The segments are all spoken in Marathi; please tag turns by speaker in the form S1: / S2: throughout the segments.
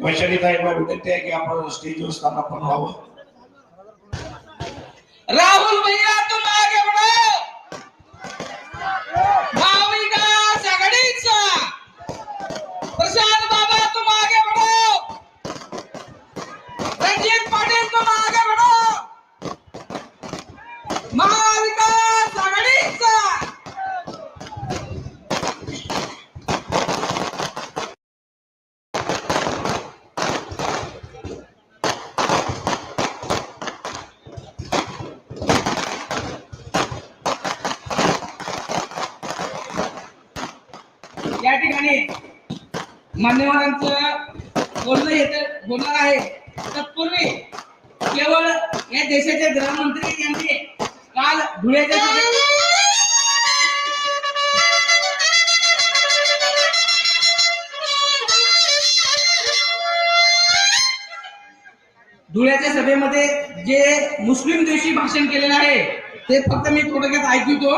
S1: वैशालीताईंना विनंती आहे की आपण स्टेजवर स्थानापन्न व्हावं.
S2: राहुल भैया! ठिकाणी मान्यवरांचं बोलणं येत बोलणार आहे. तत्पूर्वी केवळ या देशाचे गृहमंत्री यांनी काल धुळ्याच्या धुळ्याच्या सभेमध्ये जे मुस्लिम दिवशी भाषण केलेलं आहे ते फक्त मी थोडक्यात ऐकतो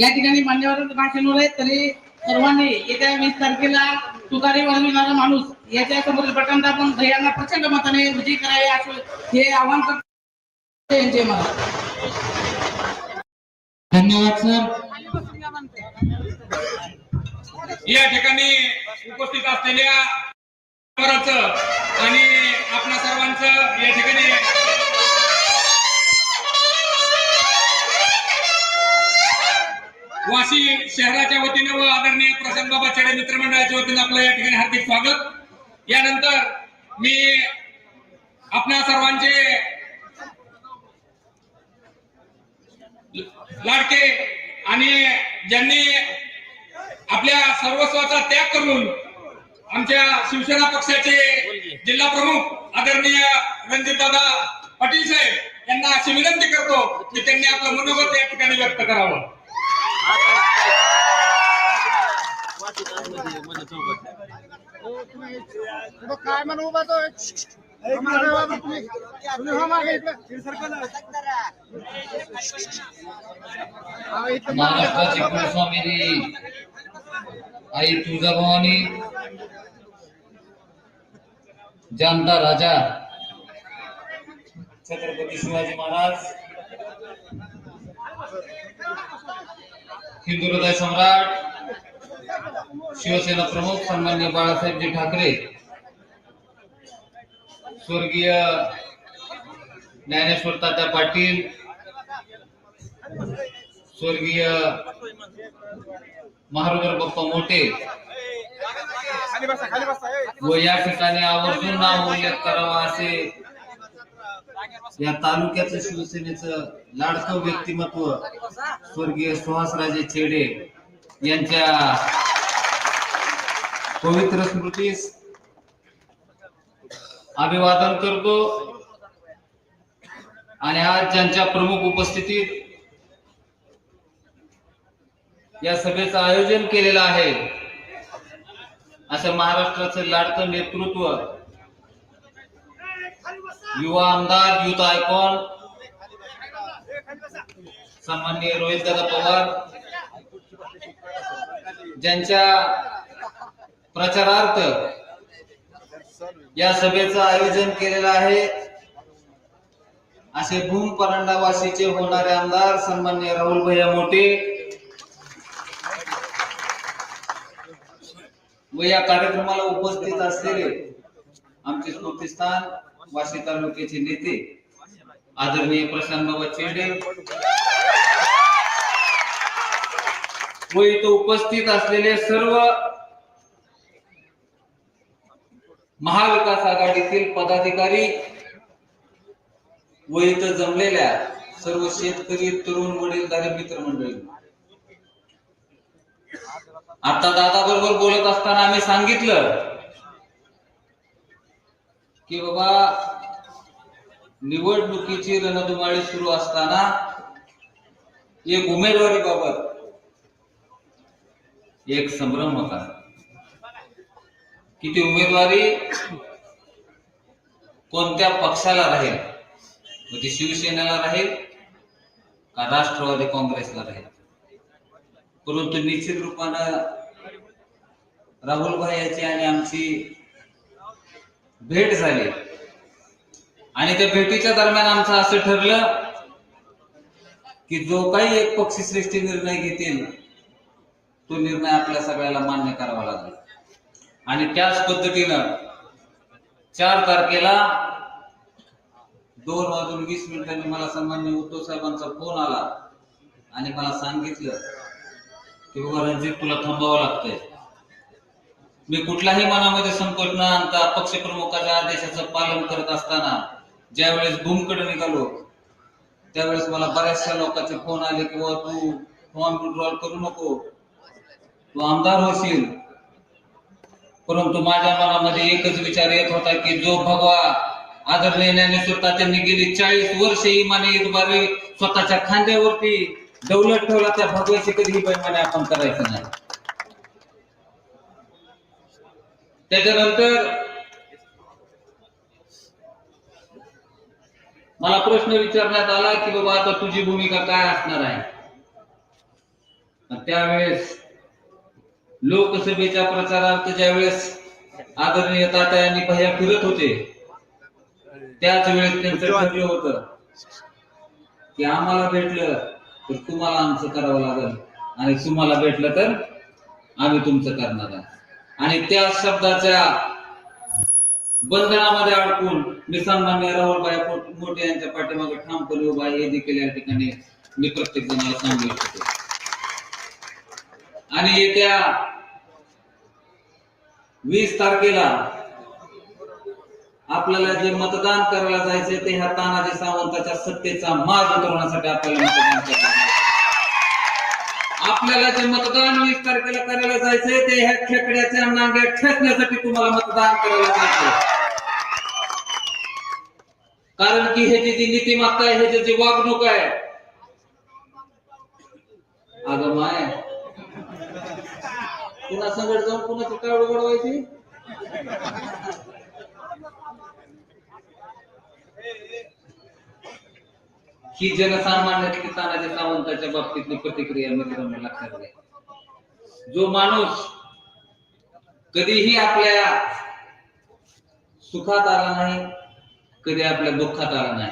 S2: या ठिकाणी मान्यवरांचं भाषण होत आहे तरी सर्वांनी येत्या वीस तारखेला तुकारी वाजविणारा माणूस याच्या समोर प्रचंड आपण भैयांना प्रचंड मताने विजयी करावे असं हे आव्हान करतो. यांचे मला
S3: धन्यवाद सर.
S4: या ठिकाणी उपस्थित असलेल्या आणि आपल्या सर्वांच या ठिकाणी वाशी शहराच्या वतीनं व आदरणीय प्रशांत बाबा चढे मित्रमंडळाच्या वतीनं आपलं या ठिकाणी हार्दिक स्वागत. यानंतर मी आपल्या सर्वांचे लाडके आणि ज्यांनी आपल्या सर्वस्वाचा त्याग करून आमच्या शिवसेना पक्षाचे जिल्हा प्रमुख आदरणीय रणजितदादा पाटील साहेब यांना अशी विनंती करतो की त्यांनी आपलं मनोगत या ठिकाणी व्यक्त करावं.
S5: काय म्हणू
S3: महाराष्ट्राची कुलस्वामिनी आई तुळजाभवानी जनता राजा छत्रपती शिवाजी महाराज हिंदू हृदय सम्राट शिवसेना प्रमुख सन्मान्य बाळासाहेबजी ठाकरे स्वर्गीय ज्ञानेश्वर तात्या पाटील स्वर्गीय महारुद्र बाप्पा मोठे व या ठिकाणी आवर्जून नाव उल्लेख करावा असे या तालुक्याचं शिवसेनेचं लाडकं व्यक्तिमत्व स्वर्गीय सुहासराजे छेडे यांच्या पवित्र स्मृतीस अभिवादन करतो. आणि आज ज्यांच्या प्रमुख उपस्थितीत या सभेचं आयोजन केलेलं आहे असं महाराष्ट्राचं लाडकं नेतृत्व युवा आमदार युथ आयकॉन सन्मान्य रोहित दादा पवार ज्यांच्या प्रचारार्थ या सभेचं आयोजन केलेलं आहे. असे भूम परंडावासीचे होणारे आमदार सन्मान्य राहुल भैया मोठे व या कार्यक्रमाला उपस्थित असलेले आमचे स्मृतीस्थान वाशी तालुक्याचे नेते आदरणीय प्रशांत बाबा चेडे. व इथं उपस्थित असलेले सर्व महाविकास आघाडीतील पदाधिकारी व इथं जमलेल्या सर्व शेतकरी तरुण वडीलधारी मित्रमंडळी. आता दादा बरोबर बोलत असताना आम्ही सांगितलं की बाबा निवडणुकीची रणधुमाळी सुरू असताना एक उमेदवारी बाबत एक संभ्रम होता. की ती उमेदवारी कोणत्या पक्षाला राहील? मग ती शिवसेनेला राहील का राष्ट्रवादी काँग्रेसला राहील? परंतु निश्चित रूपानं राहुल भाई याची आणि आमची भेट झाली. आणि त्या भेटीच्या दरम्यान आमचं असं ठरलं की जो काही एक पक्षश्रेष्ठी निर्णय घेतील तो निर्णय आपल्या सगळ्याला मान्य करावा लागेल. आणि त्याच पद्धतीनं चार तारखेला दोन वाजून वीस मिनिटांनी मला सन्मान्य उद्धव साहेबांचा फोन आला आणि मला सांगितलं की बाबा रणजित तुला थांबावं लागतंय. मी कुठलाही मनामध्ये संकल्प न आणता पक्षप्रमुखाच्या आदेशाचं पालन करत असताना ज्यावेळेस भूमकडे निघालो त्यावेळेस मला बऱ्याचशा लोकांचे फोन आले की बाबा तू फॉर्म विड्रॉल करू नको. तू आमदार होशील. परंतु माझ्या मनामध्ये एकच विचार येत होता की जो भगवा आदरणीय ज्ञानेश्वर त्यांनी गेली चाळीस वर्ष इमाने इतबारे स्वतःच्या खांद्यावरती दौलत ठेवला त्या भगवाची कधीही बैमाने आपण करायचं नाही. त्याच्यानंतर मला प्रश्न विचारण्यात आला की बाबा आता तुझी भूमिका काय असणार आहे? त्यावेळेस लोकसभेच्या प्रचारार्थ ज्यावेळेस आदरणीय तात्या यांनी भैया फिरत होते त्याच वेळेस त्यांचं ठरलं होतं की आम्हाला भेटलं तर तुम्हाला आमचं करावं लागेल. आणि तुम्हाला भेटलं तर आम्ही तुमचं करणार आणि त्या शब्दाच्या बंधनामध्ये अडकून मी सन्मान्य राहुलबाई मोठे यांच्या पाठीमागे ठामपणे उभा हे देखील या ठिकाणी मी प्रत्येक जणाला सांगू इच्छितो. आणि येत्या वीस तारखेला आपल्याला जे मतदान करायला जायचंय ते ह्या तानाजी सावंताच्या सत्तेचा माज उतरवण्यासाठी आपल्याला मतदान करायचं आपल्याला जे मतदान वीस तारखेला करायला जायचंय ते ह्या खेकड्याच्या नांग्या ठेचण्यासाठी तुम्हाला मतदान करायला जायचंय. कारण की हे जी जी नीतिमत्ता आहे हे जे जी वागणूक आहे अगं माय पुन्हा संकट जाऊन पुन्हा काय उघडवायची ही जनसामान्यातली तानाजी सावंताच्या बाबतीतली प्रतिक्रिया मित्रांनो लक्षात घ्या. जो माणूस कधीही आपल्या सुखात आला नाही कधी आपल्या दुःखात आला नाही